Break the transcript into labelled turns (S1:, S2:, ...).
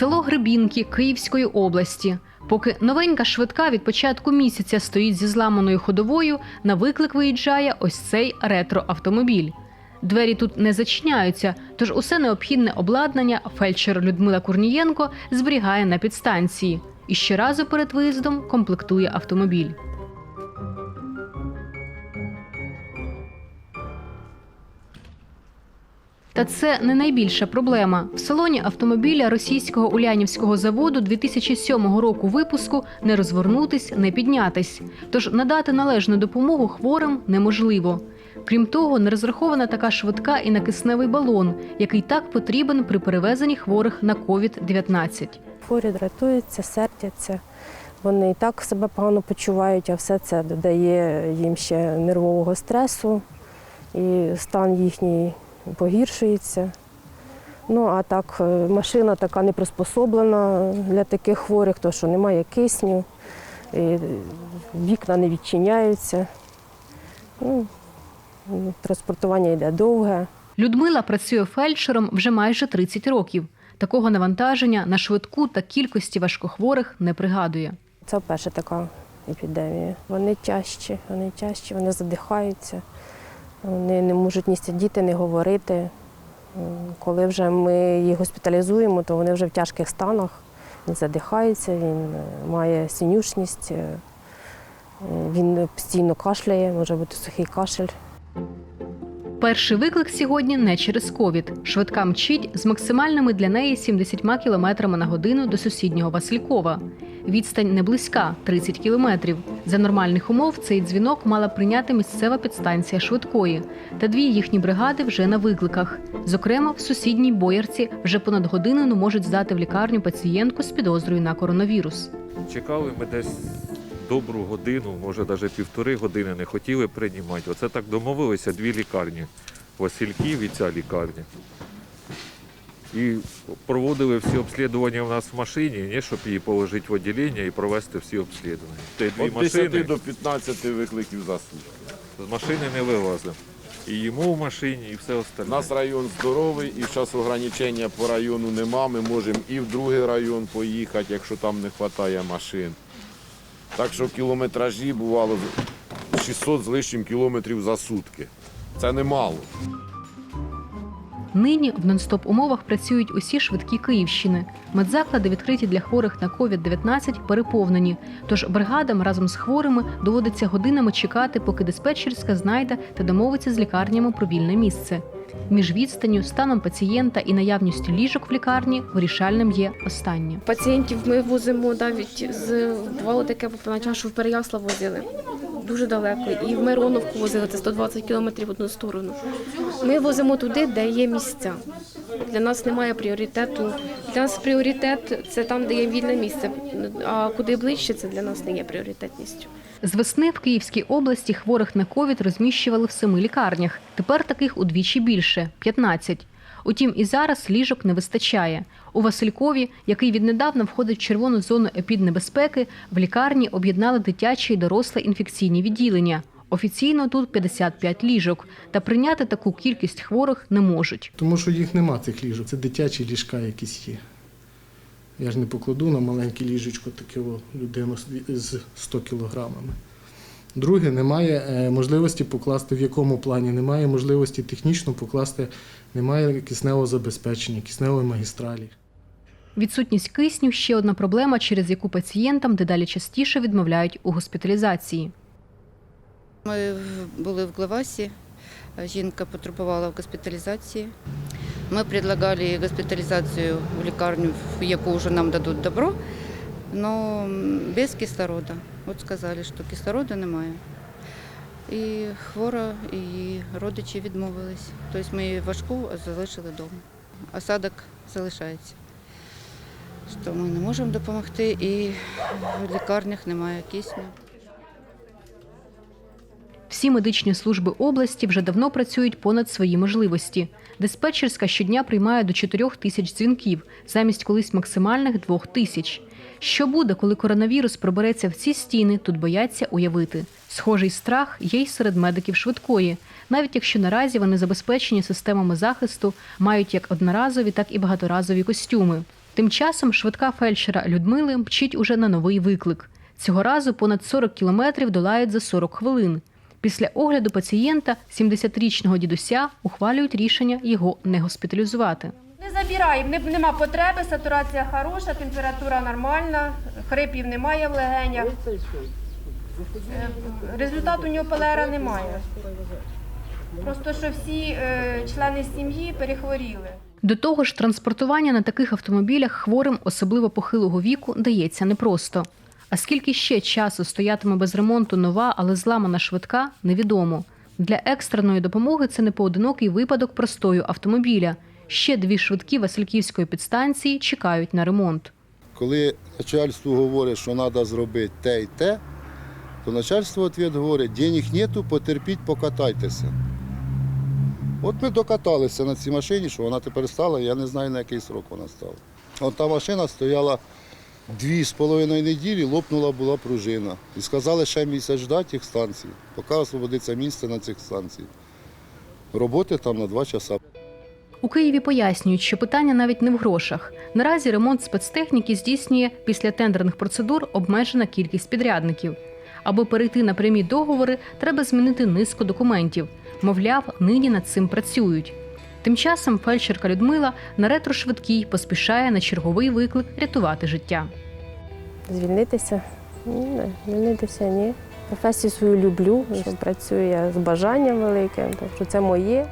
S1: село Грибінки Київської області. Поки новенька швидка від початку місяця стоїть зі зламаною ходовою, на виклик виїжджає ось цей ретро-автомобіль. Двері тут не зачиняються, тож усе необхідне обладнання фельдшер Людмила Курнієнко зберігає на підстанції і щоразу перед виїздом комплектує автомобіль. Та це не найбільша проблема. В салоні автомобіля російського улянівського заводу 2007 року випуску не розвернутись, не піднятись. Тож надати належну допомогу хворим неможливо. Крім того, не розрахована така швидка і на кисневий балон, який так потрібен при перевезенні хворих на COVID-19.
S2: Хворі дратуються, сердяться. Вони і так себе погано почувають, а все це додає їм ще нервового стресу, і стан їхній погіршується. Ну а так, е, машина така не приспособлена для таких хворих, тому що немає кисню, і вікна не відчиняються. Ну, транспортування йде довге.
S1: Людмила працює фельдшером вже майже 30 років. Такого навантаження на швидку та кількості важкохворих не пригадує.
S2: Це вперше така епідемія. Вони тяжчі, вони тяжчі, вони задихаються, вони не можуть ні сидіти, ні говорити. Коли вже ми їх госпіталізуємо, то вони вже в тяжких станах. Він задихається, він е, має синюшність, е, він постійно кашляє, може бути сухий кашель.
S1: Перший виклик сьогодні не через ковід. Швидка мчить з максимальними для неї 70 км на годину до сусіднього Василькова. Відстань не близька 30 кілометрів. За нормальних умов цей дзвінок мала прийняти місцева підстанція швидкої. Та дві їхні бригади вже на викликах. Зокрема, в сусідній боярці вже понад годину не можуть здати в лікарню пацієнтку з підозрою на коронавірус.
S3: Чекали ми десь добру годину, може навіть півтори години не хотіли приймати. Оце так домовилися дві лікарні Васильків і ця лікарня. І проводили всі обслідування в нас в машині, не, щоб її положити в відділення і провести всі обслідування. Те дві
S4: Від 10
S3: машини
S4: до 15 викликів за сутки.
S3: з машини не вилазимо. І йому в машині, і все
S4: У
S3: остальне.
S4: нас район здоровий і зараз ограничення по району нема. Ми можемо і в другий район поїхати, якщо там не вистачає машин. Так що кілометражі бувало 600 з лишнім кілометрів за сутки. Це немало.
S1: Нині в нон-стоп умовах працюють усі швидкі Київщини. Медзаклади, відкриті для хворих на COVID-19, переповнені. Тож бригадам разом з хворими доводиться годинами чекати, поки диспетчерська знайде та домовиться з лікарнями про вільне місце. Між відстанню, станом пацієнта і наявністю ліжок в лікарні вирішальним є останнє.
S5: Пацієнтів ми возимо навіть з бувало таке поначалу, що в Переяслав возили дуже далеко, і в Мироновку возили це 120 кілометрів в одну сторону. Ми возимо туди, де є місця. Для нас немає пріоритету. Для нас пріоритет це там, де є вільне місце. А куди ближче, це для нас не є пріоритетністю.
S1: З весни в Київській області хворих на ковід розміщували в семи лікарнях. Тепер таких удвічі більше 15. Утім, і зараз ліжок не вистачає. У Василькові, який віднедавна входить в червону зону епіднебезпеки, в лікарні об'єднали дитячі і доросле інфекційні відділення. Офіційно тут 55 ліжок, та прийняти таку кількість хворих не можуть.
S6: Тому що їх нема цих ліжок, це дитячі ліжка якісь є. Я ж не покладу на маленьке ліжечко таке людину з- з 100 кілограмами. Друге, немає е, можливості покласти в якому плані, немає можливості технічно покласти, немає кисневого забезпечення, кисневої магістралі.
S1: Відсутність кисню ще одна проблема, через яку пацієнтам дедалі частіше відмовляють у госпіталізації.
S7: Ми були в Главасі, жінка потребувала в госпіталізації. Ми предлагали госпіталізацію в лікарню, в яку вже нам дадуть добро, але без кислорода. От сказали, що кислороду немає. І хвора, і її родичі відмовились. Тобто ми її важку залишили вдома. Осадок залишається. Що ми не можемо допомогти, і в лікарнях немає кисню.
S1: Всі медичні служби області вже давно працюють понад свої можливості. Диспетчерська щодня приймає до 4 тисяч дзвінків замість колись максимальних 2 тисяч. Що буде, коли коронавірус пробереться в ці стіни, тут бояться уявити. Схожий страх є й серед медиків швидкої, навіть якщо наразі вони забезпечені системами захисту, мають як одноразові, так і багаторазові костюми. Тим часом швидка фельдшера Людмили мчить уже на новий виклик. Цього разу понад 40 кілометрів долають за 40 хвилин. Після огляду пацієнта 70-річного дідуся ухвалюють рішення його не госпіталізувати.
S8: Не забираємо, не- нема потреби, сатурація хороша, температура нормальна, хрипів немає в легенях. Е, Результату у нього ПЛР немає. Просто що всі е, члени сім'ї перехворіли.
S1: До того ж, транспортування на таких автомобілях хворим, особливо похилого віку, дається непросто. А скільки ще часу стоятиме без ремонту нова, але зламана швидка, невідомо. Для екстреної допомоги це не поодинокий випадок простою автомобіля. Ще дві швидкі Васильківської підстанції чекають на ремонт.
S9: Коли начальству говорять, що треба зробити те і те, то начальство відповідь говорить, денег нету, потерпіть, покатайтеся. От ми докаталися на цій машині, що вона тепер стала, я не знаю на який срок вона стала. От та машина стояла дві з половиною неділі, лопнула була пружина. І сказали, ще місяць ждати їх станцій, поки освободиться місце на цих станціях. Роботи там на два часа.
S1: У Києві пояснюють, що питання навіть не в грошах. Наразі ремонт спецтехніки здійснює після тендерних процедур обмежена кількість підрядників. Аби перейти на прямі договори, треба змінити низку документів. Мовляв, нині над цим працюють. Тим часом фельдшерка Людмила на ретро-швидкій поспішає на черговий виклик рятувати життя.
S2: Звільнитися? Ні, не звільнитися ні. Професію свою люблю, що працюю я з бажанням великим, тому що це моє.